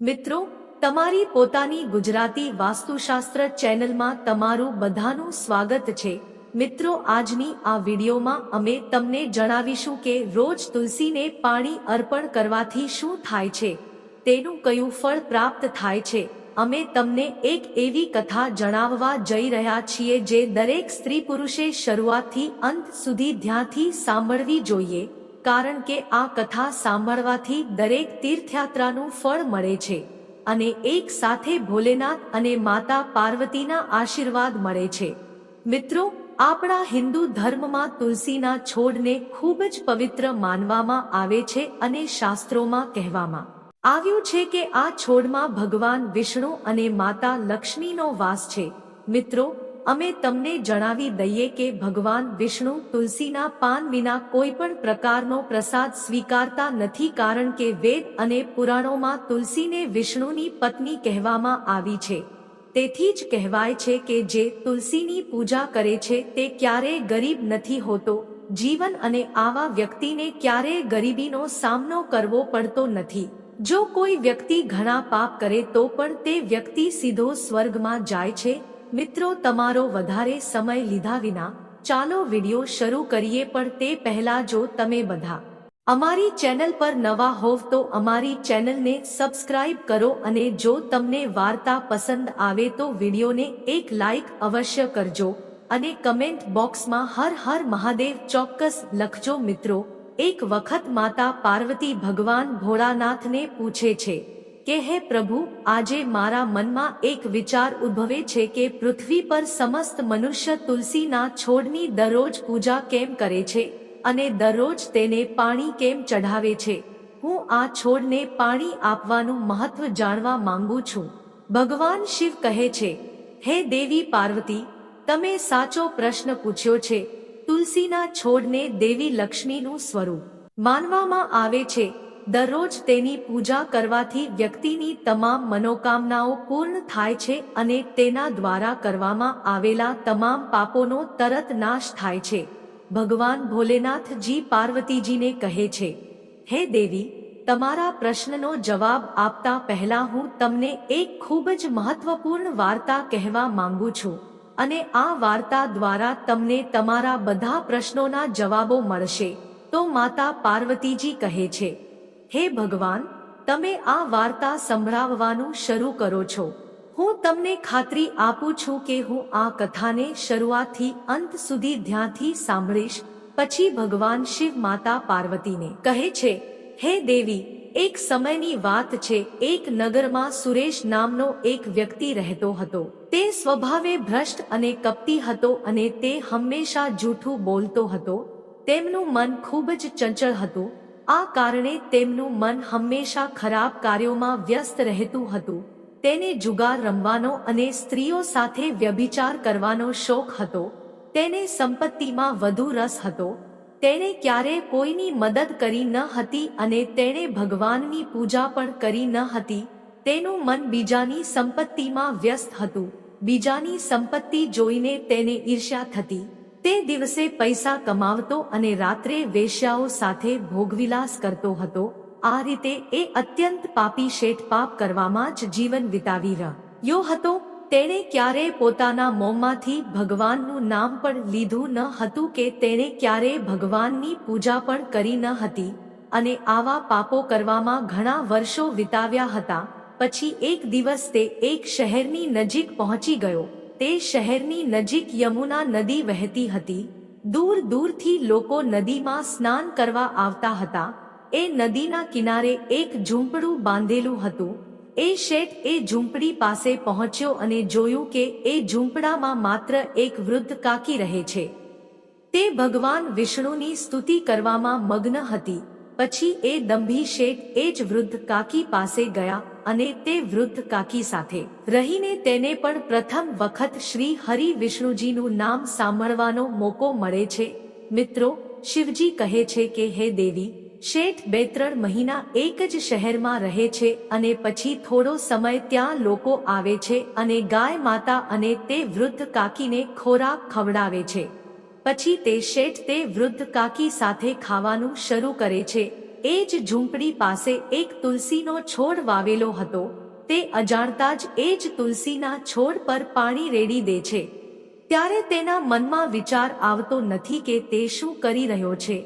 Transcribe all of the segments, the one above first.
મિત્રો, તમારી પોતાની ગુજરાતી વાસ્તુશાસ્ત્ર ચેનલમાં તમારું બધાનું સ્વાગત છે. મિત્રો, આજની આ વિડીયોમાં અમે તમને જણાવીશું કે રોજ તુલસીને પાણી અર્પણ કરવાથી શું થાય છે. તેનું કયું ફળ પ્રાપ્ત થાય છે. અમે તમને એક એવી કથા જણાવવા જઈ રહ્યા છીએ જે દરેક સ્ત્રી પુરુષે શરૂઆતથી અંત સુધી ધ્યાનથી સાંભળવી જોઈએ. કારણ કે આ કથા સાંભળવાથી દરેક તીર્થયાત્રાનું ફળ મળે છે અને એક સાથે ભોલેનાથ અને માતા પાર્વતીના આશીર્વાદ મળે છે. મિત્રો, આપણા હિન્દુ ધર્મમાં તુલસીના છોડને ખૂબ જ પવિત્ર માનવામાં આવે છે અને શાસ્ત્રોમાં કહેવામાં આવ્યું છે કે આ છોડમાં ભગવાન વિષ્ણુ અને માતા લક્ષ્મીનો વાસ છે. મિત્રો અમે તમને જણાવી દઈએ કે ભગવાન વિષ્ણુ તુલસીના પાન વિના કોઈ પણ પ્રકારનો પ્રસાદ સ્વીકારતા નથી કારણ કે વેદ અને પુરાણોમાં તુલસીને વિષ્ણુની પત્ની કહેવામાં આવી છે. તેથી જ કહેવાય છે કે જે તુલસીની પૂજા કરે છે તે ક્યારેય ગરીબ નથી હોતો, જીવન અને આવા વ્યક્તિને ક્યારેય ગરીબીનો સામનો કરવો પડતો નથી. જો કોઈ વ્યક્તિ ઘણા પાપ કરે તો પણ તે વ્યક્તિ સીધો સ્વર્ગમાં જાય છે મિત્રો, તમારો વધારે સમય લીધા વિના ચાલો વિડિયો શરૂ કરીએ, પણ તે પહેલા જો તમે બધા અમારી ચેનલ પર નવા હોવ તો અમારી ચેનલને સબસ્ક્રાઇબ કરો અને જો તમને વાર્તા પસંદ આવે તો વિડીયોને એક લાઈક અવશ્ય કરજો અને કમેન્ટ બોક્સમાં હર હર મહાદેવ ચોક્કસ લખજો મિત્રો. એક વખત માતા પાર્વતી ભગવાન ભોળાનાથને પૂછે છે કે, હે પ્રભુ, આજે મારા મનમાં એક વિચાર ઉદ્ભવે છે કે પૃથ્વી પર સમસ્ત મનુષ્ય તુલસીના છોડની દરરોજ પૂજા કેમ કરે છે અને દરરોજ તેને પાણી કેમ ચઢાવે છે? હું આ છોડને પાણી આપવાનું મહત્વ જાણવા માંગુ છું. ભગવાન શિવ કહે છે, હે દેવી પાર્વતી, તમે સાચો પ્રશ્ન પૂછ્યો છે. તુલસીના છોડને દેવી લક્ષ્મીનું સ્વરૂપ માનવામાં આવે છે દરરોજ તેની પૂજા કરવાથી વ્યક્તિની તમામ મનોકામનાઓ પૂર્ણ થાય છે અને તેના દ્વારા કરવામાં આવેલા તમામ પાપોનો તરત નાશ થાય છે. ભગવાન ભોલેનાથજી પાર્વતીજીને કહે છે, હે દેવી, તમારા પ્રશ્નનો જવાબ આપતા પહેલા હું તમને એક ખૂબ જ મહત્વપૂર્ણ વાર્તા કહેવા માંગુ છું અને આ વાર્તા દ્વારા તમને તમારા બધા પ્રશ્નોના જવાબો મળશે. તો માતા પાર્વતીજી કહે છે હે ભગવાન, તમે આ વાર્તા સંભળાવવાનું શરૂ કરો છો. હું તમને ખાતરી આપું છું કે હું આ કથાને શરૂઆતથી અંત સુધી ધ્યાનથી સાંભળીશ, પછી ભગવાન શિવ માતા પાર્વતીને કહે છે, હે દેવી, એક સમયની વાત છે, એક નગરમાં સુરેશ નામનો એક વ્યક્તિ રહેતો હતો. તે સ્વભાવે ભ્રષ્ટ અને કપટી હતો અને તે હંમેશા જૂઠું બોલતો હતો. તેમનું મન ખૂબ જ ચંચળ હતું. આ કારણે તેમનું મન હંમેશા ખરાબ કાર્યોમાં વ્યસ્ત રહેતું હતું. તેને જુગાર રમવાનો અને સ્ત્રીઓ સાથે વ્યભિચાર કરવાનો શોખ હતો. તેને સંપત્તિમાં વધુ રસ હતો. તેણે ક્યારે કોઈની મદદ કરી ન હતી અને તેણે ભગવાનની પૂજા પણ કરી ન હતી. તેનું મન બીજાની સંપત્તિમાં વ્યસ્ત હતું. બીજાની સંપત્તિ જોઈને તેને ઈર્ષ્યા થતી. તે દિવસે પૈસા કમાવતો અને રાત્રે વેશ્યાઓ સાથે ભોગવિલાસ કરતો હતો. આ રીતે એ અત્યંત પાપી શેઠ પાપ કરવામાં જ જીવન વિતાવી રહ્યો હતો. તેણે ક્યારે પોતાના મોંમાંથી ભગવાનનું નામ પણ લીધું ન હતું કે તેણે ક્યારે ભગવાનની પૂજા પણ કરી ન હતી. અને આવા પાપો કરવામાં ઘણા વર્ષો વિતાવ્યા હતા. પછી એક દિવસ તે એક શહેરની નજીક પહોંચી ગયો. તે શહેરની નજીક યમુના નદી વહેતી હતી. દૂર દૂરથી લોકો નદીમાં સ્નાન કરવા આવતા હતા. એ નદીના કિનારે એક ઝૂંપડું બાંધેલું હતું. એ શેઠ એ ઝૂંપડી પાસે પહોંચ્યો અને જોયું કે એ ઝૂંપડામાં માત્ર એક વૃદ્ધ કાકી રહે છે. તે ભગવાન વિષ્ણુની સ્તુતિ કરવામાં મગ્ન હતી. પછી એ દંભી શેઠ એ જ વૃદ્ધ કાકી પાસે ગયા અને તે વૃદ્ધ કાકી સાથે રહીને તેને પણ પ્રથમ વખત શ્રી હરિ વિષ્ણુજીનું નામ સાંભળવાનો મોકો મળે છે. મિત્રો, શિવજી કહે છે કે, હે દેવી, શેઠ બે ત્રણ મહિના એક જ શહેરમાં રહે છે અને પછી થોડો સમય ત્યાં લોકો આવે છે અને ગાય માતા અને તે વૃદ્ધ કાકીને ખોરાક ખવડાવે છે. પછી તે શેઠ તે વૃદ્ધ કાકી સાથે ખાવાનું શરૂ કરે છે. એ જ ઝૂંપડી પાસે એક તુલસીનો છોડ વાવેલો હતો. તે અજાણતા જ એ જ તુલસીના છોડ પર પાણી રેડી દે છે. ત્યારે તેના મનમાં વિચાર આવતો નથી કે તે શું કરી રહ્યો છે.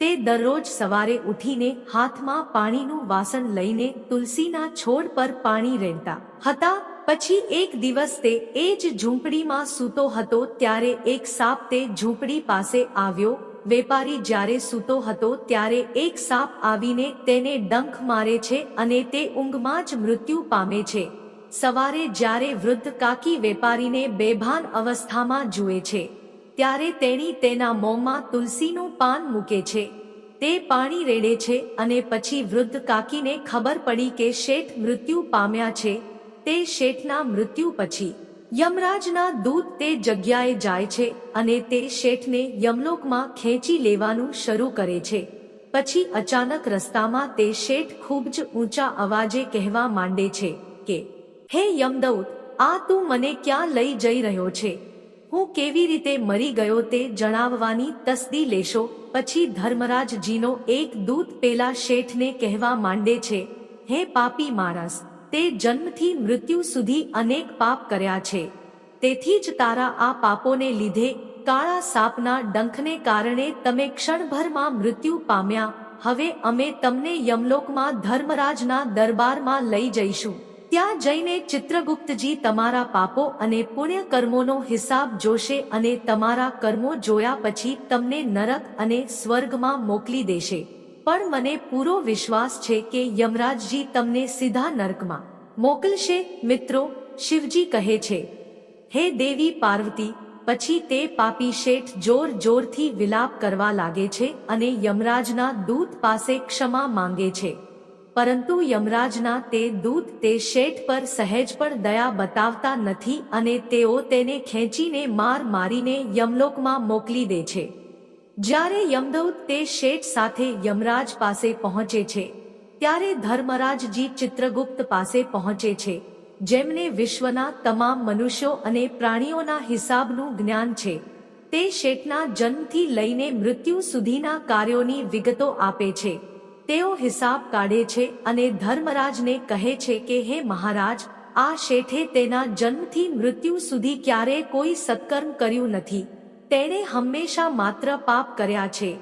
તે દરરોજ સવારે ઉઠીને હાથમાં પાણીનું વાસણ લઈને તુલસીના છોડ પર પાણી રેડતા હતા. પછી એક દિવસ તે એ જ ઝૂંપડીમાં સૂતો હતો ત્યારે એક સાપ તે ઝૂંપડી પાસે આવ્યો. વેપારી જ્યારે સૂતો હતો ત્યારે એક સાપ આવીને તેને ડંખ મારે છે અને તે ઊંઘમાં જ મૃત્યુ પામે છે. સવારે જ્યારે વૃદ્ધ કાકી વેપારીને બેભાન અવસ્થામાં જુએ છે, ત્યારે તેણી તેના મોંમાં તુલસીનું પાન મૂકે છે. તે પાણી રેડે છે અને પછી વૃદ્ધ કાકીને ખબર પડી કે શેઠ મૃત્યુ પામ્યા છે. તે શેઠના મૃત્યુ પછી યમરાજના દૂત તે જગ્યાએ જાય છે અને તે શેઠને યમલોકમાં ખેંચી લેવાનું શરૂ કરે છે. પછી અચાનક રસ્તામાં તે શેઠ ખૂબ જ ઊંચા અવાજે કહેવા માંડે છે કે, હે યમદૌત, આ તું મને ક્યાં લઈ જઈ રહ્યો છે? હું કેવી રીતે મરી ગયો તે જણાવવાની તસદી લેશો પછી ધર્મરાજજીનો એક દૂત પેલા શેઠને કહેવા માંડે છે, હે પાપી માણસ તે જન્મથી મૃત્યુ સુધી અનેક પાપ કર્યા છે. તેથી જ તારા આ પાપોને લીધે કાળા સાપના ડંખને કારણે તમે ક્ષણભરમાં મૃત્યુ પામ્યા. હવે અમે તમને યમલોકમાં ધર્મરાજના દરબારમાં લઈ જઈશું. ત્યાં જઈને ચિત્રગુપ્તજી તમારા પાપો અને પુણ્ય કર્મોનો હિસાબ જોશે અને તમારા કર્મો જોયા પછી તમને નરક અને સ્વર્ગમાં મોકલી દેશે. પણ મને પૂરો વિશ્વાસ છે કે યમરાજજી તમને સીધા નર્કમાં મોકલશે, મિત્રો, શિવજી કહે છે. હે દેવી પાર્વતી, પછી તે પાપી શેઠ જોર જોરથી વિલાપ કરવા લાગે છે અને યમરાજના દૂત પાસે ક્ષમા માંગે છે. પરંતુ યમરાજના તે દૂત તે શેઠ પર સહેજ પણ દયા બતાવતા નથી અને તેઓ તેને ખેંચીને માર મારીને યમલોકમાં મોકલી દે છે. જ્યારે યમદૌત તે શેઠ સાથે યમરાજ પાસે પહોંચે છે, ત્યારે ધર્મરાજજી ચિત્રગુપ્ત પાસે પહોંચે છે, જેમને વિશ્વના તમામ મનુષ્યો અને પ્રાણીઓના હિસાબનું જ્ઞાન છે. તે શેઠના જન્મથી લઈને મૃત્યુ સુધીના કાર્યોની વિગતો આપે છે. તેઓ હિસાબ કાઢે છે અને ધર્મરાજને કહે છે કે, હે મહારાજ, આ શેઠે તેના જન્મથી મૃત્યુ સુધી ક્યારે કોઈ સત્કર્મ કર્યું નથી. તેણે હંમેશા માત્ર પાપ કર્યા છે.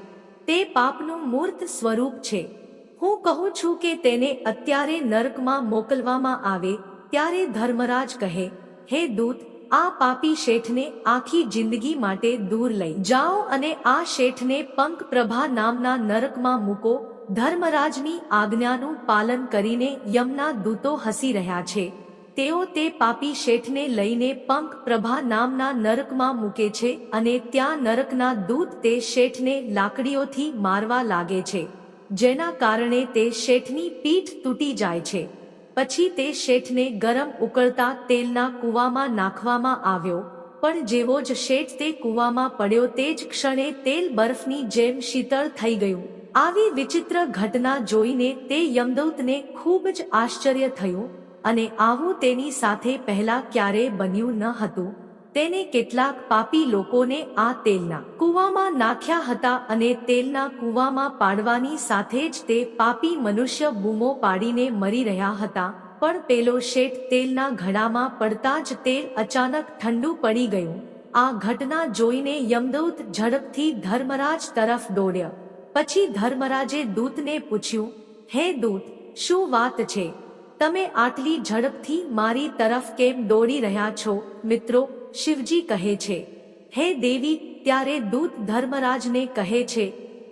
તે પાપનું મૂર્ત સ્વરૂપ છે. હું કહું છું કે તેને અત્યારે નર્કમાં મોકલવામાં આવે, ત્યારે ધર્મરાજ કહે, હે દૂત, આ પાપી શેઠને આખી જિંદગી માટે દૂર લઈ જાઓ અને આ શેઠને પંક પ્રભા નામના નરકમાં મૂકો. ધર્મરાજની આજ્ઞાનું પાલન કરીને યમના દૂતો હસી રહ્યા છે. તેઓ તે પાપી શેઠને લઈને પંક પ્રભા નામના નરકમાં મૂકે છે અને ત્યાં નરકના દૂત તે શેઠને લાકડીઓથી મારવા લાગે છે, જેના કારણે તે શેઠની પીઠ તૂટી જાય છે. પછી તે શેઠને ગરમ ઉકળતા તેલના કૂવામાં નાખવામાં આવ્યો, પણ જેવો જ શેઠ તે કૂવામાં પડ્યો તે જ ક્ષણે તેલ બરફની જેમ શીતળ થઈ ગયું. આવી વિચિત્ર ઘટના જોઈને તે યમદૂતને ખૂબ જ આશ્ચર્ય થયું અને આવું તેની સાથે પહેલા ક્યારેય બન્યું ન હતું. તેને કેટલાક પાપી લોકોને આ તેલના કૂવામાં નાખ્યા હતા અને તેલના કૂવામાં પાડવાની સાથે જ તે પાપી મનુષ્ય બૂમો પાડીને મરી રહ્યા હતા. પણ પેલો શેઠ તેલના ઘડામાં પડતા જ તેલ અચાનક ઠંડુ પડી ગયું. આ ઘટના જોઈને યમદૂત ઝડપથી ધર્મરાજ તરફ દોડ્યા. પછી ધર્મરાજે દૂતને પૂછ્યું, હે દૂત, શું વાત છે? તમે આટલી ઝડપથી મારી તરફ કેમ દોડી રહ્યા છો? મિત્રો, શિવજી કહે છે, હે દેવી, ત્યારે દૂત ધર્મરાજને કહે છે,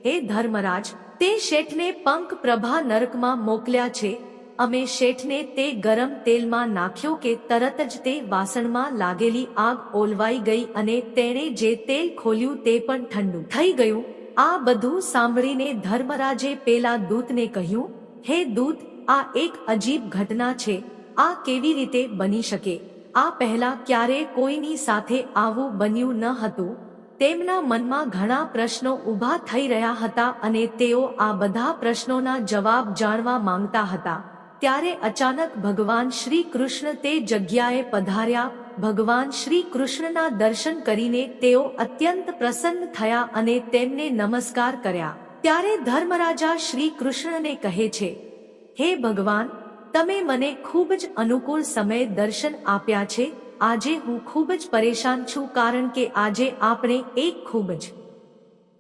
હે ધર્મરાજ, તે શેઠને પંક પ્રભા નરકમાં મોકલ્યા છે. અમે શેઠને તે ગરમ તેલમાં નાખ્યો કે તરત જ તે વાસણમાં લાગેલી આગ ઓલવાઈ ગઈ અને તેણે જે તેલ ખોલ્યું તે પણ ઠંડુ થઈ ગયું. આ બધું સાંભળીને ધર્મરાજે પેલા દૂતને કહ્યું, હે દૂત આ એક અજીબ ઘટના છે. આ કેવી રીતે બની શકે? આ પહેલા ક્યારે કોઈની સાથે આવું બન્યું ન હતું? તેમના મનમાં ઘણા પ્રશ્નો ઊભા થઈ રહ્યા હતા અને તેઓ આ બધા પ્રશ્નોના જવાબ જાણવા માંગતા હતા. ત્યારે અચાનક ભગવાન શ્રી કૃષ્ણ તે જગ્યાએ પધાર્યા. ભગવાન શ્રી કૃષ્ણના દર્શન કરીને તેઓ અત્યંત પ્રસન્ન થયા અને તેમને નમસ્કાર કર્યા. ત્યારે ધર્મરાજા શ્રી કૃષ્ણને કહે છે હે ભગવાન, તમે મને ખૂબ જ અનુકૂળ સમયે દર્શન આપ્યા છે. આજે હું ખૂબ જ પરેશાન છું કારણ કે આજે આપણે એક ખૂબ જ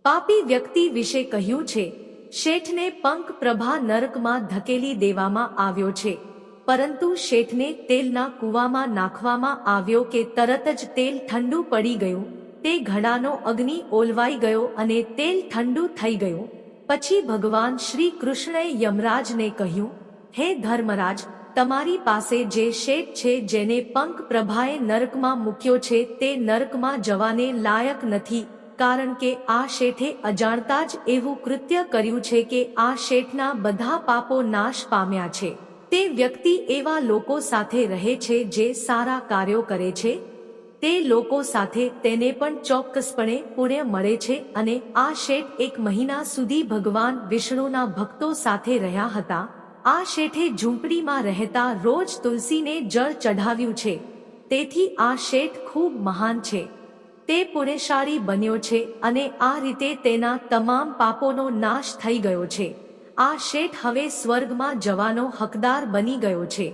પાપી વ્યક્તિ વિશે કહ્યું છે. શેઠને પંક પ્રભા નરકમાં ધકેલી દેવામાં આવ્યો છે. પરંતુ શેઠને તેલના કૂવામાં નાખવામાં આવ્યો કે તરત જ તેલ ઠંડુ પડી ગયું. તે ઘડાનો અગ્નિ ઓલવાઈ ગયો અને તેલ ઠંડુ થઈ ગયું. પછી ભગવાન શ્રી કૃષ્ણએ યમરાજને કહ્યું, હે ધર્મરાજ, તમારી પાસે જે શેઠ છે જેને પંક પ્રભાએ નરકમાં મૂક્યો છે તે નરકમાં જવાને લાયક નથી, કારણ કે આ શેઠે અજાણતા જ એવું કૃત્ય કર્યું છે કે આ શેઠના બધા પાપો નાશ પામ્યા છે. તે વ્યક્તિ એવા લોકો સાથે રહે છે જે સારા કાર્યો કરે છે તે લોકો સાથે તેને પણ ચોક્કસપણે પુણ્ય મળે છે અને આ શેઠ એક મહિના સુધી ભગવાન વિષ્ણુના ભક્તો સાથે રહ્યા હતા. આ શેઠે ઝૂંપડીમાં રહેતા રોજ તુલસીને જળ ચઢાવ્યું છે. તેથી આ શેઠ ખૂબ મહાન છે. તે પુણ્યશાળી બન્યો છે અને આ રીતે તેના તમામ પાપોનો નાશ થઈ ગયો છે. આ શેઠ હવે સ્વર્ગમાં જવાનો હકદાર બની ગયો છે.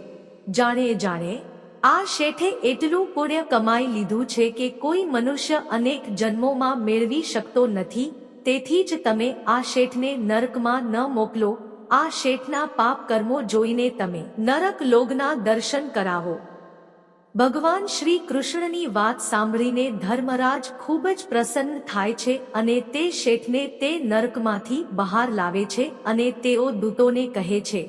જાણે જાણે આ શેઠે એટલું પુણ્ય કમાઈ લીધું છે કે કોઈ મનુષ્ય અનેક જન્મોમાં મેળવી શકતો નથી, તેથી જ તમે આ શેઠને નરકમાં ન મોકલો, આ શેઠના પાપ કર્મો જોઈને તમે નરક લોગના દર્શન કરાવો. ભગવાન શ્રી કૃષ્ણની વાત સાંભળીને ધર્મરાજ ખૂબ જ પ્રસન્ન થાય છે અને તે શેઠને તે નરકમાંથી બહાર લાવે છે અને તેઓ દૂતોને કહે છે,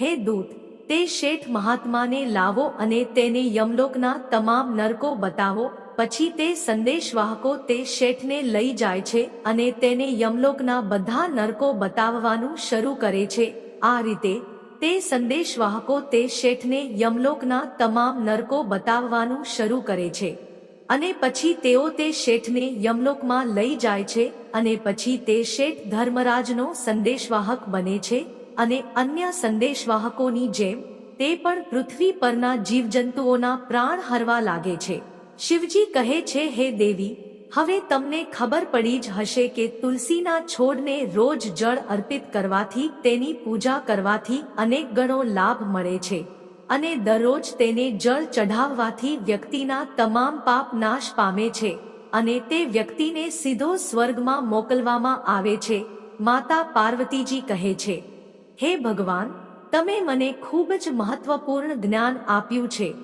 હે દૂત તે શેઠ મહાત્માને લાવો અને તેને યમલોકના તમામ નરકો બતાવો, પછી તે સંદેશવાહકો તે શેઠને લઈ જાય છે અને તેને યમલોકના બધા નરકો બતાવવાનું શરૂ કરે છે. આ રીતે તે સંદેશવાહકો તે શેઠને યમલોકના તમામ નરકો બતાવવાનું શરૂ કરે છે. અને પછી તેઓ તે શેઠને યમલોકમાં લઈ જાય છે અને પછી તે શેઠ ધર્મરાજનો સંદેશવાહક બને છે. અને અન્ય સંદેશવાહકોની જેમ, તે પણ પૃથ્વી પરના જીવજંતુઓના પ્રાણ હરવા લાગે છે. શિવજી કહે છે, હે દેવી, હવે તમને ખબર પડી જ હશે કે તુલસીના છોડને રોજ જળ અર્પિત કરવાથી, તેની પૂજા કરવાથી અનેક ગણો લાભ મળે છે. અને દરરોજ તેને જળ ચઢાવવાથી વ્યક્તિના તમામ પાપ નાશ પામે છે અને તે વ્યક્તિને સીધો સ્વર્ગમાં મોકલવામાં આવે છે. માતા પાર્વતીજી કહે છે હે ભગવાન, તમે મને ખૂબ જ મહત્વપૂર્ણ જ્ઞાન આપ્યું છે.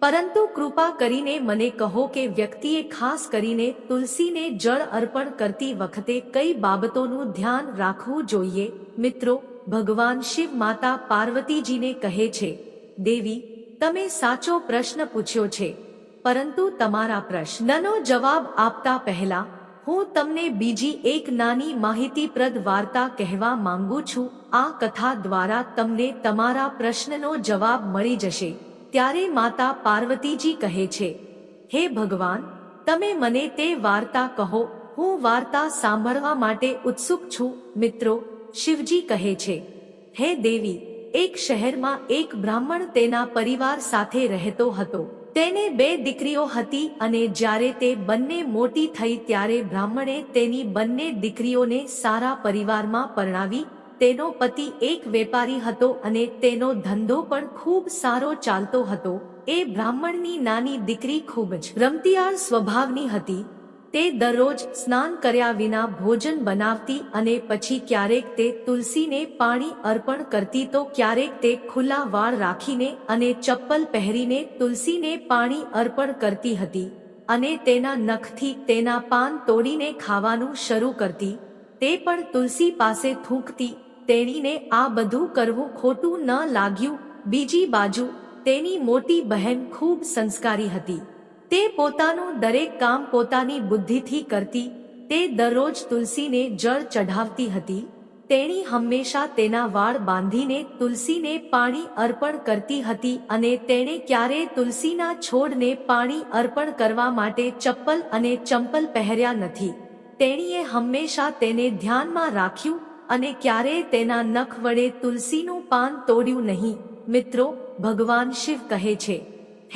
પરંતુ કૃપા કરીને મને કહો કે વ્યક્તિએ ખાસ કરીને તુલસીને જળ અર્પણ કરતી વખતે કઈ બાબતોનું ધ્યાન રાખવું જોઈએ? મિત્રો, ભગવાન શિવ માતા પાર્વતીજીને કહે છે, દેવી, તમે સાચો પ્રશ્ન પૂછ્યો છે. પરંતુ તમારા પ્રશ્નનો જવાબ આપતા પહેલા હું તમને બીજી એક નાની માહિતીપ્રદ વાર્તા કહેવા માંગુ છું. આ કથા દ્વારા તમને તમારા પ્રશ્નનો જવાબ મળી જશે. ત્યારે માતા પાર્વતીજી કહે છે, હે ભગવાન, તમે મને તે વાર્તા કહો. હું વાર્તા સાંભળવા માટે ઉત્સુક છું. મિત્રો, શિવજી કહે છે, હે દેવી, એક શહેરમાં એક બ્રાહ્મણ તેના પરિવાર સાથે રહેતો હતો. તેને બે દીકરીઓ હતી અને જ્યારે તે બંને મોટી થઈ ત્યારે બ્રાહ્મણે તેની બંને દીકરીઓને સારા પરિવારમાં પરણાવી, તેનો પતિ એક વેપારી હતો અને તેનો ધંધો પણ ખૂબ સારો ચાલતો હતો. એ બ્રાહ્મણની નાની દીકરી ખૂબ જ રમતિયાળ સ્વભાવની હતી. તે દરરોજ સ્નાન કર્યા વિના ભોજન બનાવતી અને પછી ક્યારેક તે તુલસીને પાણી અર્પણ કરતી તો ક્યારેક તે ખુલ્લા વાળ રાખીને અને ચપ્પલ પહેરીને તુલસીને પાણી અર્પણ કરતી હતી અને તેના નખથી તેના પાન તોડીને ખાવાનું શરૂ કરતી. તે પણ તુલસી પાસે થૂંકતી, તેણીને આ બધું કરવું ખોટું ન લાગ્યું. બીજી બાજુ, તેની મોટી બહેન ખૂબ સંસ્કારી હતી. તે પોતાનું દરેક કામ પોતાની બુદ્ધિથી કરતી, તે દરરોજ તુલસીને જળ ચઢાવતી હતી, તેણી હંમેશા તેના વાળ બાંધીને તુલસીને પાણી અર્પણ કરતી હતી અને તેણે ક્યારે તુલસીના છોડને પાણી અર્પણ કરવા માટે ચપ્પલ અને ચંપલ પહેર્યા નથી. તેણીએ હંમેશા તેને ધ્યાનમાં રાખ્યું અને ક્યારેય તેના નખ વડે તુલસીનું પાન તોડ્યું નહીં. મિત્રો, ભગવાન શિવ કહે છે,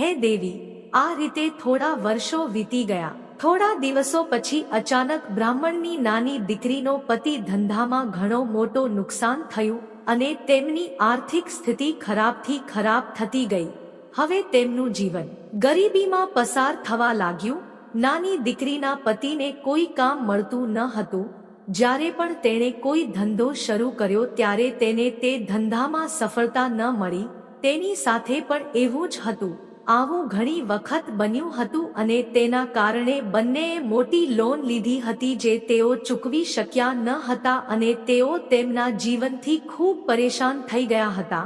હે દેવી આ રીતે થોડા વર્ષો વીતી ગયા. થોડા દિવસો પછી અચાનક બ્રાહ્મણની નાની દીકરીનો પતિ ધંધામાં ઘણો મોટો નુકસાન થયું અને તેમની આર્થિક સ્થિતિ ખરાબથી ખરાબ થતી ગઈ. હવે તેમનું જીવન ગરીબીમાં પસાર થવા લાગ્યું. નાની દીકરીના પતિને કોઈ કામ મળતું ન હતું. જ્યારે પણ તેણે કોઈ ધંધો શરૂ કર્યો ત્યારે તેને તે ધંધામાં સફળતા ન મળી. તેની સાથે પણ એવું જ હતું. આવું ઘણી વખત બન્યું હતું અને તેના કારણે બંનેએ મોટી લોન લીધી હતી જે તેઓ ચૂકવી શક્યા ન હતા અને તેઓ તેમના જીવનથી ખૂબ પરેશાન થઈ ગયા હતા.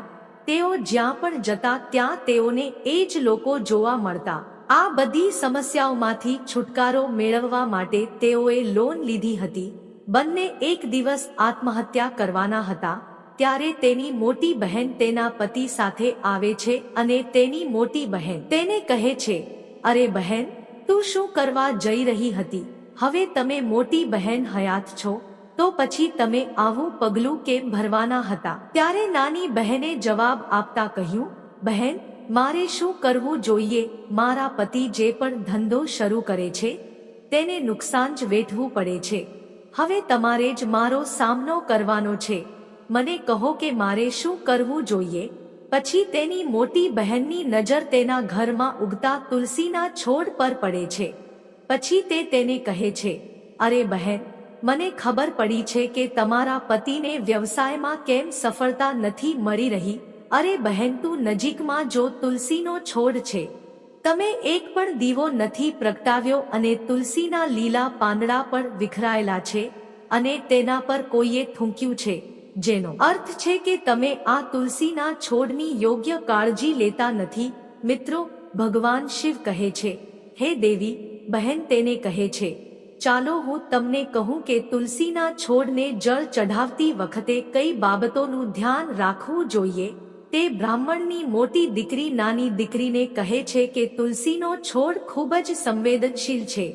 તેઓ જ્યાં પણ જતા ત્યાં તેઓને એ જ લોકો જોવા મળતા. આ બધી સમસ્યાઓમાંથી છુટકારો મેળવવા માટે તેઓએ લોન લીધી હતી. બંને એક દિવસ આત્મહત્યા કરવાના હતા. ત્યારે તેની મોટી બહેન તેના પતિ સાથે આવે છે અને તેની મોટી બહેન તેને કહે છે, અરે બહેન, તું શું કરવા જઈ રહી હતી? હવે તમે મોટી બહેન હયાત છો, તો પછી તમે આવું પગલું કેમ ભરવાના હતા? ત્યારે નાની બહેને જવાબ આપતા કહ્યું, બહેન, મારે શું કરવું જોઈએ? મારા પતિ જે પણ ધંધો શરૂ કરે છે, તેને નુકસાન જ વેઠવું પડે છે. હવે તમારે જ મારો સામનો કરવાનો છે. મને કહો કે મારે શું કરવું જોઈએ? પછી તેની મોટી બહેનની નજર તેના ઘરમાં ઉગતા તુલસીના છોડ પર પડે છે. પછી તે તેને કહે છે, અરે બહેન, મને ખબર પડી છે કે તમારા પતિને વ્યવસાયમાં કેમ સફળતા નથી મળી રહી. અરે બહેન, તું નજીકમાં જો તુલસીનો છોડ છે. તમે એક પણ દીવો નથી પ્રગટાવ્યો અને તુલસીના લીલા પાંદડા પણ વિખરાયેલા છે અને તેના પર કોઈએ થૂંક્યું છે. જેનો અર્થ છે કે તમે આ તુલસીના છોડની યોગ્ય કાળજી લેતા નથી. મિત્રો, ભગવાન શિવ કહે છે, હે દેવી, બહેન તેને કહે છે, ચાલો હું તમને કહું કે તુલસીના છોડને જળ ચઢાવતી વખતે કઈ બાબતોનું ધ્યાન રાખવું જોઈએ? તે બ્રાહ્મણની મોટી દીકરી નાની દીકરીને કહે છે કે તુલસીનો છોડ ખૂબ જ સંવેદનશીલ છે.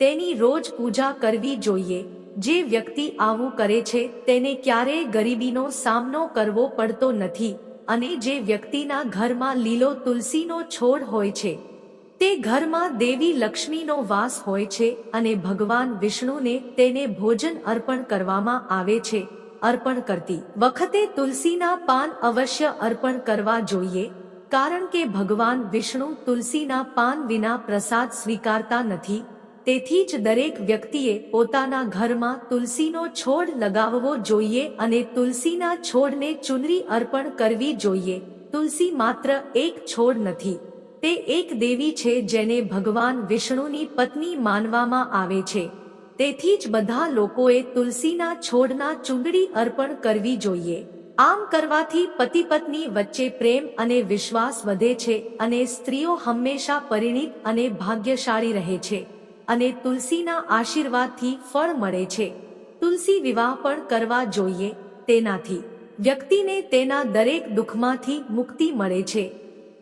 તેની રોજ પૂજા કરવી જોઈએ. જે વ્યક્તિ આવું કરે છે, તેને ક્યારેય ગરીબીનો સામનો કરવો પડતો નથી અને જે વ્યક્તિના ઘરમાં લીલો તુલસીનો છોડ હોય છે, તે ઘરમાં દેવી લક્ષ્મીનો વાસ હોય છે અને ભગવાન વિષ્ણુને તેને ભોજન અર્પણ કરવામાં આવે છે, અર્પણ કરતી વખતે તુલસીના પાન અવશ્ય અર્પણ કરવા જોઈએ, કારણ કે ભગવાન વિષ્ણુ તુલસીના પાન વિના પ્રસાદ સ્વીકારતા નથી તેથી જ દરેક વ્યક્તિએ પોતાના ઘરમાં તુલસીનો છોડ લગાવવો જોઈએ અને તુલસીના છોડને ચુનરી અર્પણ કરવી જોઈએ. તુલસી માત્ર એક છોડ નથી, તે એક દેવી છે જેને ભગવાન વિષ્ણુની પત્ની માનવામાં આવે છે. તેથી જ બધા લોકોએ તુલસીના છોડના ચૂંદડી અર્પણ કરવી જોઈએ. આમ કરવાથી પતિ પત્ની વચ્ચે પ્રેમ અને વિશ્વાસ વધે છે અને સ્ત્રીઓ હંમેશા પરિણિત અને ભાગ્યશાળી રહે છે. અને તુલસીના આશીર્વાદથી ફળ મળે છે. તુલસી વિવાહ પણ કરવા જોઈએ. તેનાથી વ્યક્તિને તેના દરેક દુઃખમાંથી મુક્તિ મળે છે.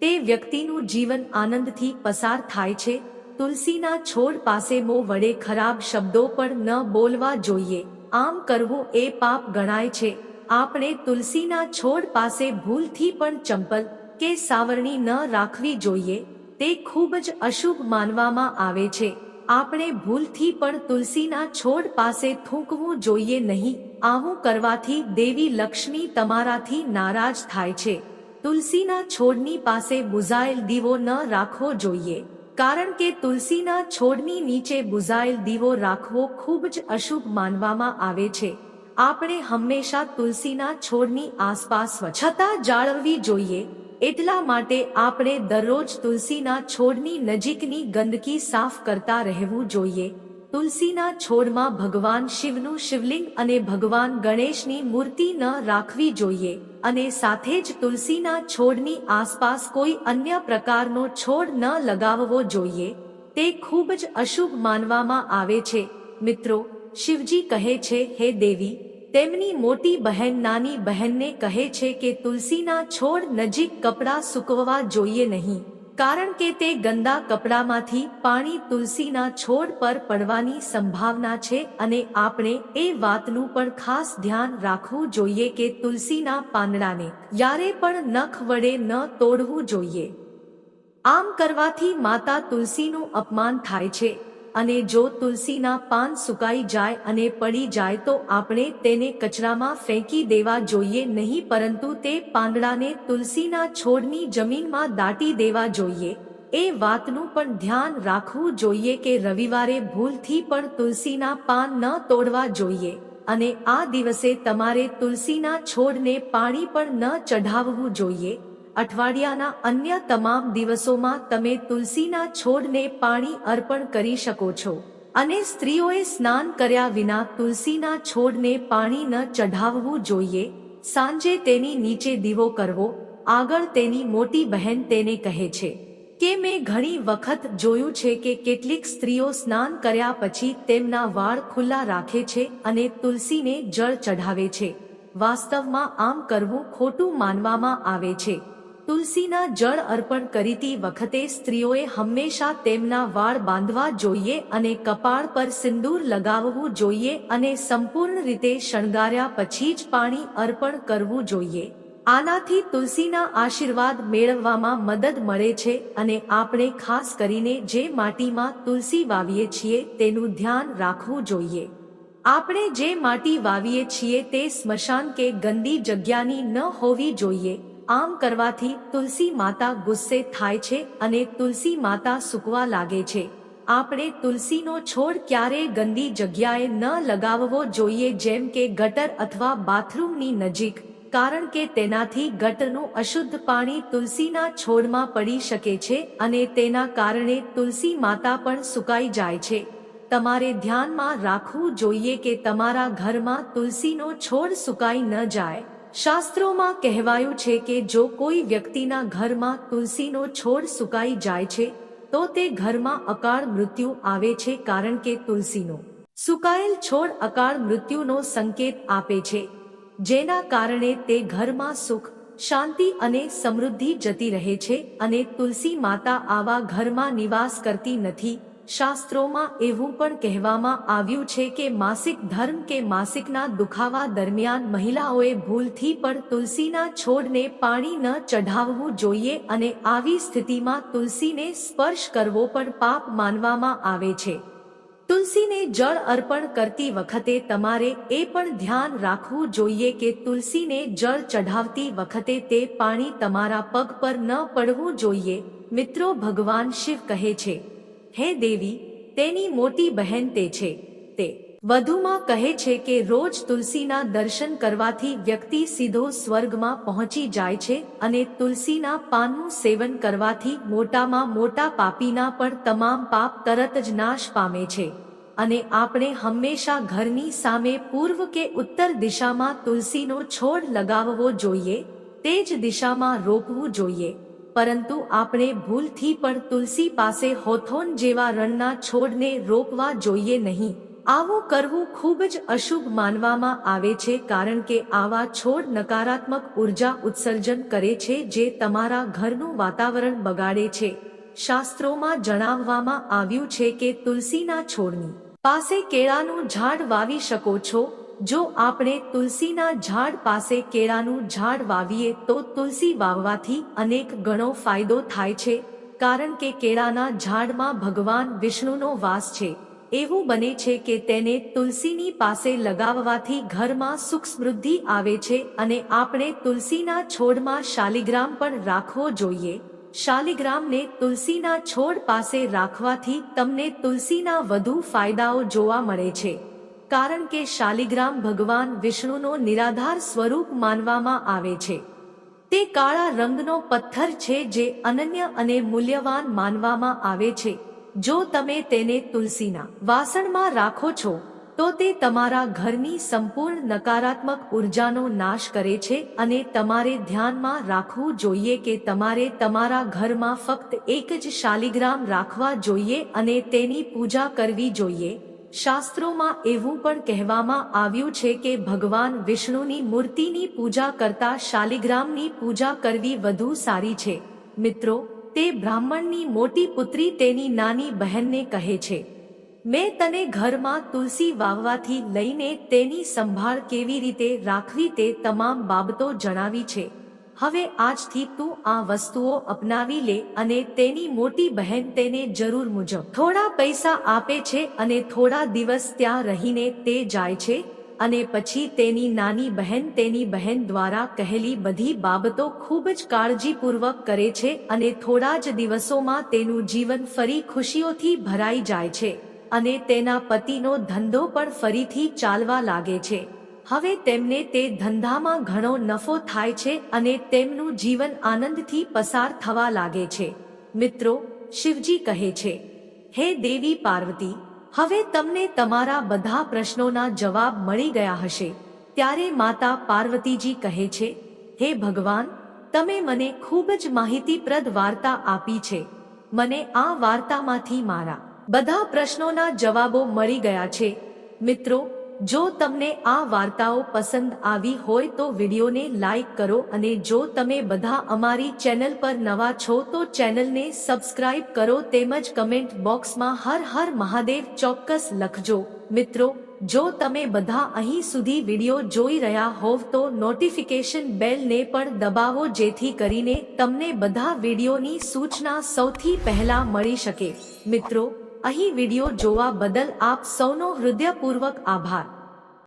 તે વ્યક્તિનું જીવન આનંદથી પસાર થાય છે. તુલસીના છોડ પાસે મો વડે ખરાબ શબ્દો પણ ન બોલવા જોઈએ. આમ કરવું એ પાપ ગણાય છે. આપણે તુલસીના છોડ પાસે ભૂલથી પણ ચંપલ કે સાવરણી ન રાખવી જોઈએ. તે ખૂબ જ અશુભ માનવામાં આવે છે. આપણે ભૂલથી પણ તુલસીના છોડ પાસે થૂંકવું જોઈએ નહીં. આવું કરવાથી દેવી લક્ષ્મી તમારાથી નારાજ થાય છે. તુલસીના છોડની પાસે બુઝાયેલ દીવો ન રાખવો જોઈએ. કારણ કે તુલસીના છોડની નીચે બુઝાયેલ દીવો રાખવો ખૂબ જ અશુભ માનવામાં આવે છે. આપણે હંમેશા તુલસીના છોડની આસપાસ સ્વચ્છતા જાળવવી જોઈએ. એટલા માટે આપણે દરરોજ તુલસીના છોડની નજીકની ગંદકી સાફ કરતા રહેવું જોઈએ. તુલસીના છોડમાં ભગવાન શિવનું શિવલિંગ અને ભગવાન ગણેશની મૂર્તિ ન રાખવી જોઈએ અને સાથે જ તુલસીના છોડની આસપાસ કોઈ અન્ય પ્રકારનો છોડ ન લગાવવો જોઈએ. તે ખૂબ જ અશુભ માનવામાં આવે છે. મિત્રો, શિવજી કહે છે, હે દેવી તેમની મોટી બહેન નાની બહેનને કહે છે કે તુલસીના છોડ નજીક કપડાં સૂકવવા જોઈએ નહીં, કારણ કે તે ગંદા કપડામાંથી પાણી તુલસીના છોડ પર પડવાની સંભાવના છે અને આપણે એ વાતનું પણ ખાસ ધ્યાન રાખવું જોઈએ કે તુલસીના પાંદડાને યારે પણ નખ વડે ન તોડવું જોઈએ. આમ કરવાથી માતા તુલસીનું અપમાન થાય છે. અને જો તુલસીના પાન સુકાઈ જાય અને પડી જાય તો આપણે તેને કચરામાં ફેંકી દેવા જોઈએ નહીં, પરંતુ તે પાંદડાને તુલસીના છોડની જમીનમાં દાટી દેવા જોઈએ. એ વાતનું પણ ધ્યાન રાખવું જોઈએ કે રવિવારે ભૂલથી પણ તુલસીના પાન ન તોડવા જોઈએ. અને આ દિવસે તમારે તુલસીના છોડને પાણી પણ ન ચઢાવવું જોઈએ. અઠવાડિયાના અન્ય તમામ દિવસોમાં તમે તુલસીના છોડને પાણી અર્પણ કરી શકો છો. અને સ્ત્રીઓએ સ્નાન કર્યા વિના તુલસીના છોડને પાણી ન ચઢાવવું જોઈએ. સાંજે તેની નીચે દીવો કરવો, આગળ તેની મોટી બહેન તેને કહે છે કે મેં ઘણી વખત જોયું છે કે કેટલીક સ્ત્રીઓ સ્નાન કર્યા પછી તેમના વાળ ખુલ્લા રાખે છે અને તુલસીને જળ ચઢાવે છે. વાસ્તવમાં આમ કરવું ખોટું માનવામાં આવે છે. તુલસીના જળ અર્પણ કરીતી વખતે સ્ત્રીઓએ હંમેશા તેમના વાળ બાંધવા જોઈએ અને કપાળ પર સિંદૂર લગાવવું જોઈએ અને સંપૂર્ણ રીતે શણગાર્યા પછી જ પાણી અર્પણ કરવું જોઈએ. આનાથી તુલસીના આશીર્વાદ મેળવવામાં મદદ મળે છે અને આપણે ખાસ કરીને જે માટીમાં તુલસી વાવીએ છીએ તેનું ધ્યાન રાખવું જોઈએ. આપણે જે માટી વાવીએ છીએ તે સ્મશાન કે ગંદી જગ્યાની ન હોવી જોઈએ. આમ કરવાથી તુલસી માતા ગુસ્સે થાય છે અને તુલસી માતા સૂકવા લાગે છે. આપણે તુલસીનો છોડ ક્યારેય ગંદી જગ્યાએ ન લગાવવો જોઈએ જેમ કે ગટર અથવા બાથરૂમની નજીક, કારણ કે તેનાથી ગટરનું અશુદ્ધ પાણી તુલસીના છોડમાં પડી શકે છે અને તેના કારણે તુલસી માતા પણ સુકાઈ જાય છે. તમારે ધ્યાનમાં રાખવું જોઈએ કે તમારા ઘરમાં તુલસીનો છોડ સુકાઈ ન જાય. શાસ્ત્રોમાં કહેવાયું છે કે જો કોઈ વ્યક્તિના ઘરમાં તુલસીનો છોડ સુકાઈ જાય છે, તો તે ઘરમાં અકાળ મૃત્યુ આવે છે કારણ કે તુલસીનો સુકાયેલ છોડ અકાળ મૃત્યુનો સંકેત આપે છે, જેના કારણે તે ઘરમાં સુખ, શાંતિ અને સમૃદ્ધિ જતી રહે છે અને તુલસી માતા આવા ઘરમાં નિવાસ કરતી નથી. શાસ્ત્રોમાં એવું પણ કહેવામાં આવ્યું છે કે માસિક ધર્મ કે માસિકના દુખાવા દરમિયાન મહિલાઓએ ભૂલથી પણ તુલસીના છોડને પાણી ન ચઢાવવું જોઈએ અને આવી સ્થિતિમાં તુલસીને સ્પર્શ કરવો પણ પાપ માનવામાં આવે છે. તુલસીને જળ અર્પણ કરતી વખતે તમારે એ પણ ધ્યાન રાખવું જોઈએ કે તુલસીને જળ ચઢાવતી વખતે તે પાણી તમારા પગ પર ન પડવું જોઈએ. મિત્રો, ભગવાન શિવ કહે છે હે દેવી, તેની મોટી બહેન તે છે. તે વધુમાં કહે છે કે રોજ તુલસીના દર્શન કરવાથી વ્યક્તિ સીધો સ્વર્ગમાં પહોંચી જાય છે અને તુલસીના પાનનું સેવન કરવાથી મોટામાં મોટા પાપીના પણ તમામ પાપ તરત જ નાશ પામે છે. અને આપણે હંમેશા ઘરની સામે પૂર્વ કે ઉત્તર દિશામાં તુલસીનો છોડ લગાવવો જોઈએ, તે જ દિશામાં રોપવું જોઈએ. પરંતુ આપણે ભૂલથી પણ તુલસી પાસે હોથોન જેવા રણના છોડને રોપવા જોઈએ નહીં. આવું કરવું ખૂબ જ અશુભ માનવામાં આવે છે કારણ કે આવા છોડ નકારાત્મક ઊર્જા ઉત્સર્જન કરે છે જે તમારા ઘરનું વાતાવરણ બગાડે છે. શાસ્ત્રોમાં જણાવવામાં આવ્યું છે કે તુલસીના છોડની પાસે કેળાનું ઝાડ વાવી શકો છો જો આપણે તુલસીના ઝાડ પાસે કેળાનું ઝાડ વાવીએ તો તુલસી વાવવાથી અનેક ગણો ફાયદો થાય છે, કારણ કે કેળાના ઝાડમાં ભગવાન વિષ્ણુનો વાસ છે. એવું બને છે કે તેને તુલસીની પાસે લગાવવાથી ઘરમાં સુખ સમૃદ્ધિ આવે છે અને આપણે તુલસીના છોડમાં શાલિગ્રામ પણ રાખવો જોઈએ. શાલિગ્રામને તુલસીના છોડ પાસે રાખવાથી તમને તુલસીના વધુ ફાયદાઓ જોવા મળે છે. કારણ કે શાલિગ્રામ ભગવાન વિષ્ણુનો નિરાધાર સ્વરૂપ માનવામાં આવે છે. તે કાળા રંગનો પથ્થર છે જે અનન્ય અને મૂલ્યવાન માનવામાં આવે છે. જો તમે તેને તુલસીના વાસણમાં રાખો છો, તો તે તમારા ઘરની સંપૂર્ણ નકારાત્મક ઉર્જાનો નાશ કરે છે અને તમારે ધ્યાનમાં રાખવું જોઈએ કે તમારે તમારા ઘરમાં ફક્ત એક જ શાલિગ્રામ રાખવા જોઈએ અને તેની પૂજા કરવી જોઈએ. શાસ્ત્રોમાં એવું પણ કહેવામાં આવ્યું છે કે ભગવાન વિષ્ણુની મૂર્તિની પૂજા કરતા શાલિગ્રામની પૂજા કરવી વધુ સારી છે. મિત્રો, તે બ્રાહ્મણની મોટી પુત્રી તેની નાની બહેનને કહે છે, મેં તને ઘરમાં તુલસી વાવવાથી લઈને તેની સંભાળ કેવી રીતે રાખવી તે તમામ બાબતો જણાવી છે. હવે આજથી તું આ વસ્તુઓ અપનાવી લે અને તેની મોટી બહેન તેને જરૂર મુજબ થોડા પૈસા આપે છે અને થોડા દિવસ ત્યાં રહીને તે જાય છે અને પછી તેની નાની બહેન તેની બહેન દ્વારા કહેલી બધી બાબતો ખૂબ જ કાળજીપૂર્વક કરે છે અને થોડા જ દિવસોમાં તેનું જીવન ફરી ખુશીઓથી ભરાઈ જાય છે અને તેના પતિનો ધંધો પણ ફરીથી ચાલવા લાગે છે. હવે તેમને તે ધંધામાં ઘણો નફો થાય છે અને તેમનું જીવન આનંદથી પસાર થવા લાગે છે. મિત્રો, શિવજી કહે છે, હે દેવી પાર્વતી, હવે તમને તમારા બધા પ્રશ્નોના જવાબ મળી ગયા હશે. ત્યારે માતા પાર્વતીજી કહે છે, હે ભગવાન, તમે મને ખૂબ જ માહિતીપ્રદ વાર્તા આપી છે. મને આ વાર્તામાંથી મારા બધા પ્રશ્નોના જવાબો મળી ગયા છે. મિત્રો જો તમને આ વાર્તાઓ પસંદ આવી હોય તો વિડીયોને લાઈક કરો અને જો તમે બધા અમારી ચેનલ પર નવા છો તો ચેનલને સબસ્ક્રાઇબ કરો તેમજ કમેન્ટ બોક્સમાં હર હર મહાદેવ ચોક્કસ લખજો. મિત્રો, જો તમે બધા અહીં સુધી વીડિયો જોઈ રહ્યા હોવ તો નોટિફિકેશન બેલને પણ દબાવો જેથી કરીને તમને બધા વિડીયોની સૂચના સૌથી પહેલા મળી શકે. મિત્રો અહીં વીડિયો જોવા બદલ આપ સૌનો હૃદયપૂર્વક આભાર.